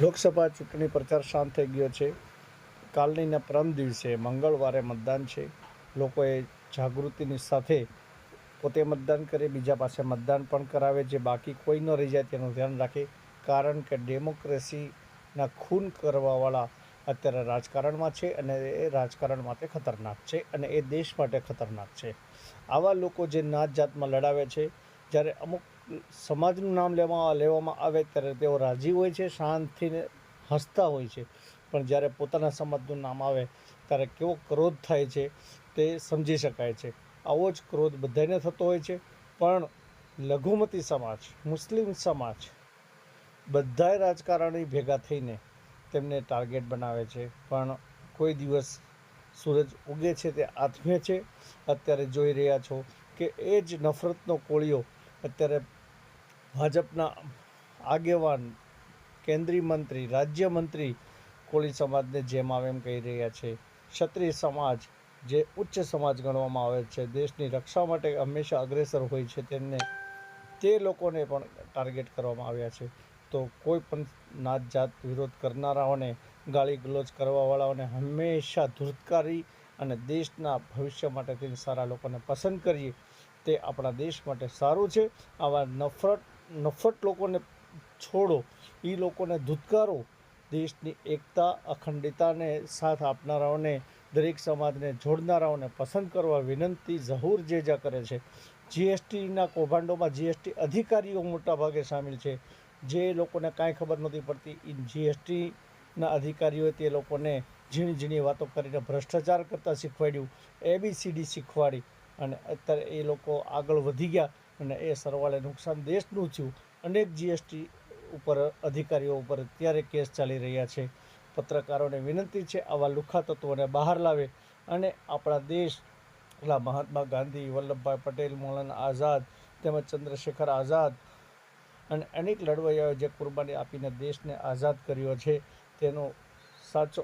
લોકસભા ચૂંટણી પ્રચાર શાંત થઈ ગયો છે. કાલનીના પરમ દિવસે મંગળવારે મતદાન છે. લોકોએ જાગૃતિની સાથે પોતે મતદાન કરે, બીજા પાસે મતદાન પણ કરાવે. જે બાકી કોઈ ન રહી જાય તેનું ધ્યાન રાખે. કારણ કે ડેમોક્રેસીના ખૂન કરવાવાળા અત્યારે રાજકારણમાં છે અને એ રાજકારણ માટે ખતરનાક છે અને એ દેશ માટે ખતરનાક છે. આવા લોકો જે નાત જાતમાં લડાવે છે, જ્યારે અમુક સમાજનું નામ લેવામાં લેવામાં આવે ત્યારે તેઓ રાજી હોય છે, શાંતિને હસતા હોય છે. પણ જ્યારે પોતાના સમાજનું નામ આવે ત્યારે કેવો ક્રોધ થાય છે તે સમજી શકાય છે. આવો જ ક્રોધ બધાને થતો હોય છે. પણ લઘુમતી સમાજ, મુસ્લિમ સમાજ બધાય રાજકારણી ભેગા થઈને તેમને ટાર્ગેટ બનાવે છે. પણ કોઈ દિવસ સૂરજ ઉગે છે તે આથમે છે. અત્યારે જોઈ રહ્યા છો કે એ જ નફરતનો કોળિયો અત્યારે ભાજપના આગેવાન, કેન્દ્રીય મંત્રી રાજ્યમંત્રી કોળી સમાજને જેમ આવે એમ કહી રહ્યા છે. ક્ષત્રિય સમાજ, જે ઉચ્ચ સમાજ ગણવામાં આવે છે, દેશની રક્ષા માટે હંમેશા અગ્રેસર હોય છે તેમને તે લોકોને પણ ટાર્ગેટ કરવામાં આવ્યા છે. તો કોઈ પણ નાત જાત વિરોધ કરનારાઓને ગાળી ગલોચ કરવાવાળાઓને હંમેશા ધૂર્તકારી અને દેશના ભવિષ્ય માટે સારા લોકોને પસંદ કરીએ તે આપણા દેશ માટે સારું છે. આવા નફરત નફરત લોકોને છોડો એ લોકોને ધૂતકારો, દેશની એકતા અખંડિતાને સાથ આપનારાઓને, દરેક સમાજને જોડનારાઓને પસંદ કરવા વિનંતી જહુર જે જા કરે છે. જીએસટીના કૌભાંડોમાં જીએસટી અધિકારીઓ મોટાભાગે સામેલ છે. જે લોકોને કાંઈ ખબર નથી પડતી એ જીએસટીના અધિકારીઓએ તે લોકોને ઝીણી ઝીણી વાતો કરીને ભ્રષ્ટાચાર કરતાં શીખવાડ્યું. એબીસીડી શીખવાડી. અને અત્યારે એ લોકો આગળ વધી ગયા અને એ સરવાળે નુકસાન દેશનું થયું. અનેક જીએસટી ઉપર, અધિકારીઓ ઉપર અત્યારે કેસ ચાલી રહ્યા છે. પત્રકારોને વિનંતી છે આવા લુખા તત્વોને બહાર લાવે અને આપણા દેશ એટલા મહાત્મા ગાંધી, વલ્લભભાઈ પટેલ, મૌલાના આઝાદ તેમજ ચંદ્રશેખર આઝાદ અને અનેક લડવૈયાઓ જે કુરબાની આપીને દેશને આઝાદ કર્યો છે, તેનો સાચો